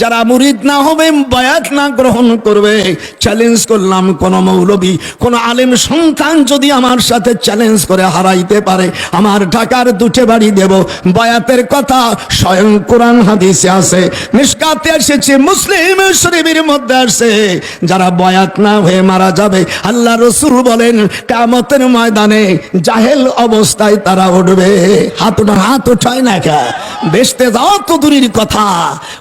যারা মুরিদ না হবে, বায়াত না গ্রহণ করবে চ্যালেঞ্জ করলাম কোন মৌলবী, কোন আলেম সন্তান যদি আমার সাথে চ্যালেঞ্জ করে হারাইতে পারে, আমার ঢাকার দুটে বাড়ি দেব। বায়াতের কথা স্বয়ং কোরআন হাদিসে আছে। নিষ্কাতে এসেছে, মুসলিম শরীফের মধ্যে আসে যারা বয়াত না হয়ে মারা যাবে, আল্লাহ রসুল বলেন কামতের ময়দানে জাহেল অবস্থায় তারা উঠবে। হাত উঠা হাত উঠায় না কে বেসতে যাও তো দূরের কথা।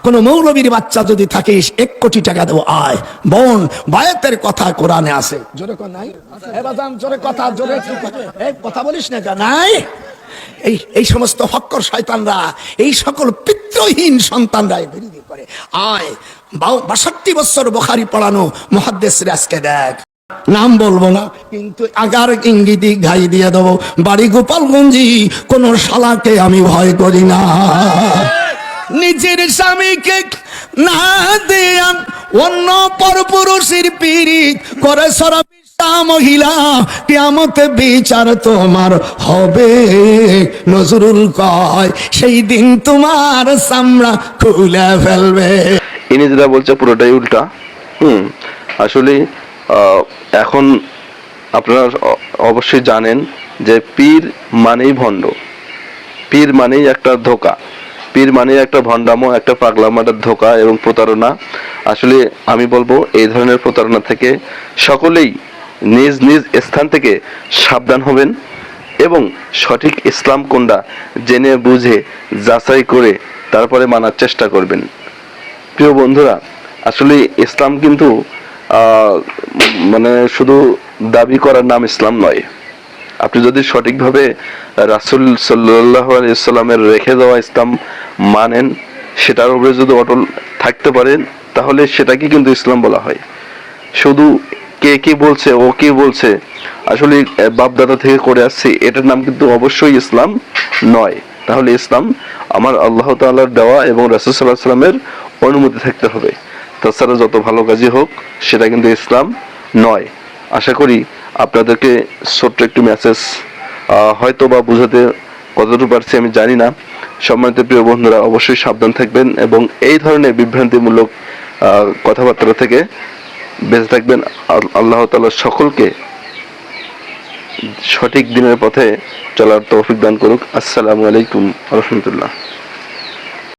কোন মৌলবীর বাচ্চা যদি থাকিস, এক কোটি টাকা দেবো, আয়। বোন, বায়াতের কথা কোরআনে আছে। কথা বলিস না নাই? এই এই সমস্ত হক্কর শয়তানরা, এই সকল পিত্রহীন সন্তানরা বিরোধী আয়। বাষট্টি বছর বখারি পড়ানো মহাদ্দেশ আজকে দেখ। নাম বলব না, কিন্তু আগার ইঙ্গিতি ঘাই দিয়ে দেবো। বাড়ি গোপালগঞ্জি কোন শালাকে আমি ভয় করি না। নিজের স্বামীকে না অন্য পরপুরুষের পীড়িত করে সরা মহিলা বিচার তোমার হবে। নজরুল কয়, সেই দিন তোমার চামড়া খুলে ফেলবে। ইনি যেটা বলছে পুরোটাই উল্টা। হুম, আসলে এখন আপনারা অবশ্যই জানেন যে পীর মানেই ভণ্ড। পীর মানেই একটা ধোকা। পীর মানেই একটা ভণ্ডামো, একটা পাগলামাটার ধোকা এবং প্রতারণা। আসলে আমি বলব, এই ধরনের প্রতারণা থেকে সকলেই নিজ নিজ স্থান থেকে সাবধান হবেন এবং সঠিক ইসলাম কোনটা জেনে, বুঝে, যাচাই করে তারপরে মানার চেষ্টা করবেন। প্রিয় বন্ধুরা, আসলে ইসলাম কিন্তু মানে শুধু দাবি করার নাম ইসলাম নয়। আপনি যদি সঠিকভাবে রাসুল সাল্লাহ ইসলামের রেখে দেওয়া ইসলাম মানেন, সেটার উপরে যদি অটল থাকতে পারেন, তাহলে সেটাকে কিন্তু ইসলাম বলা হয়। শুধু কে কি বলছে, ও কি বলছে, আসলে বাপদাদা থেকে করে আসছে, এটার নাম কিন্তু অবশ্যই ইসলাম নয়। তাহলে ইসলাম আমার আল্লাহ তাআলার দেওয়া এবং রাসুল সাল্লাহ সাল্লামের অনুমতি থাকতে হবে। তাছাড়া যত ভালো কাজই হোক, সেটা কিন্তু ইসলাম নয়। আশা করি আপনাদেরকে ছোট্ট একটু মেসেজ হয়তো বা বুঝাতে কতটুকু পারছি আমি জানি না। সম্মানিত প্রিয় বন্ধুরা, অবশ্যই সাবধান থাকবেন এবং এই ধরনের বিভ্রান্তিমূলক কথাবার্তা থেকে বেঁচে থাকবেন। আল- আল্লাহ তালা সকলকে সঠিক দিনের পথে চলার তৌফিক দান করুক। আসসালামু আলাইকুম রহমতুল্লাহ।